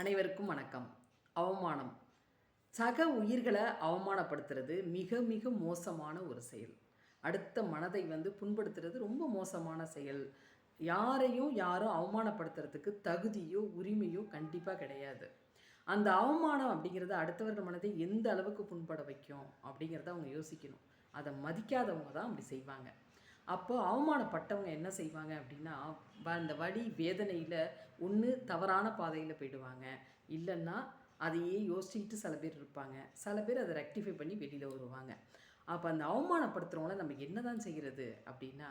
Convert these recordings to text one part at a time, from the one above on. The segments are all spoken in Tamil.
அனைவருக்கும் வணக்கம். அவமானம். சக உயிர்களை அவமானப்படுத்துறது மிக மிக மோசமான ஒரு செயல். அடுத்த மனதை வந்து புண்படுத்துறது ரொம்ப மோசமான செயல். யாரையும் யாரும் அவமானப்படுத்துறதுக்கு தகுதியோ உரிமையோ கண்டிப்பாக கிடையாது. அந்த அவமானம் அப்படிங்கிறது அடுத்தவர்கள் மனதை எந்த அளவுக்கு புண்பட வைக்கும் அப்படிங்கிறத அவங்க யோசிக்கணும். அதை மதிக்காதவங்க தான் அப்படி செய்வாங்க. அப்போ அவமானப்பட்டவங்க என்ன செய்வாங்க அப்படின்னா வ- அந்த வழி வேதனையில் ஒன்று தவறான பாதையில் போயிடுவாங்க. இல்லைன்னா அதையே யோசிச்சுக்கிட்டு சில பேர் இருப்பாங்க. சில பேர் அதை ரெக்டிஃபை பண்ணி வெளியில் வருவாங்க. அப்போ அந்த அவமானப்படுத்துகிறவங்கள நம்ம என்ன தான் செய்கிறது அப்படின்னா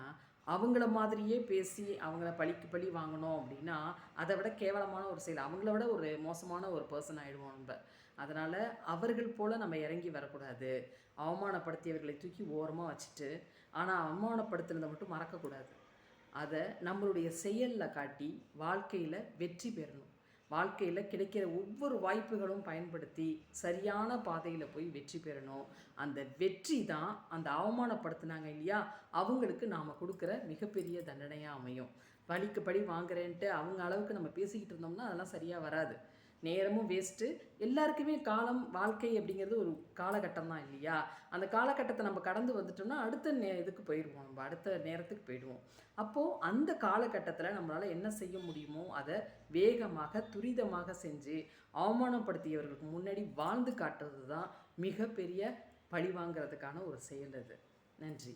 அவங்கள மாதிரியே பேசி அவங்கள பழிக்கு பழி வாங்கணும் அப்படின்னா அதை விட கேவலமான ஒரு செயல். அவங்கள விட ஒரு மோசமான ஒரு பர்சன் ஆகிடுவோம் நம்ம. அதனால் அவர்கள் போல் நம்ம இறங்கி வரக்கூடாது. அவமானப்படுத்தியவர்களை தூக்கி ஓரமாக வச்சுட்டு ஆனால் அவமானப்படுத்துனதை மட்டும் மறக்கக்கூடாது. அதை நம்மளுடைய செயலில் காட்டி வாழ்க்கையில் வெற்றி பெறணும். வாழ்க்கையில் கிடைக்கிற ஒவ்வொரு வாய்ப்புகளும் பயன்படுத்தி சரியான பாதையில் போய் வெற்றி பெறணும். அந்த வெற்றி தான் அந்த அவமானப்படுத்துனாங்க இல்லையா? அவங்களுக்கு நாம் கொடுக்குற மிகப்பெரிய தண்டனையாக அமையும். வழிக்கு படி வாங்குறேன்ட்டு அவங்க அளவுக்கு நம்ம பேசிக்கிட்டு இருந்தோம்னா அதெல்லாம் சரியாக வராது. நேரமும் வேஸ்ட்டு எல்லாருக்குமே காலம் வாழ்க்கை அப்படிங்கிறது ஒரு காலகட்டம் தான் இல்லையா? அந்த காலகட்டத்தை நம்ம கடந்து வந்துட்டோம்னா அடுத்த நே இதுக்கு போயிடுவோம் நம்ம அடுத்த நேரத்துக்கு போயிடுவோம். அப்போது அந்த காலகட்டத்தில் நம்மளால் என்ன செய்ய முடியுமோ அதை வேகமாக துரிதமாக செஞ்சு அவமானப்படுத்தியவர்களுக்கு முன்னாடி வாழ்ந்து காட்டுறது தான் மிகப்பெரிய பழி வாங்கிறதுக்கான ஒரு செயல் அது. நன்றி.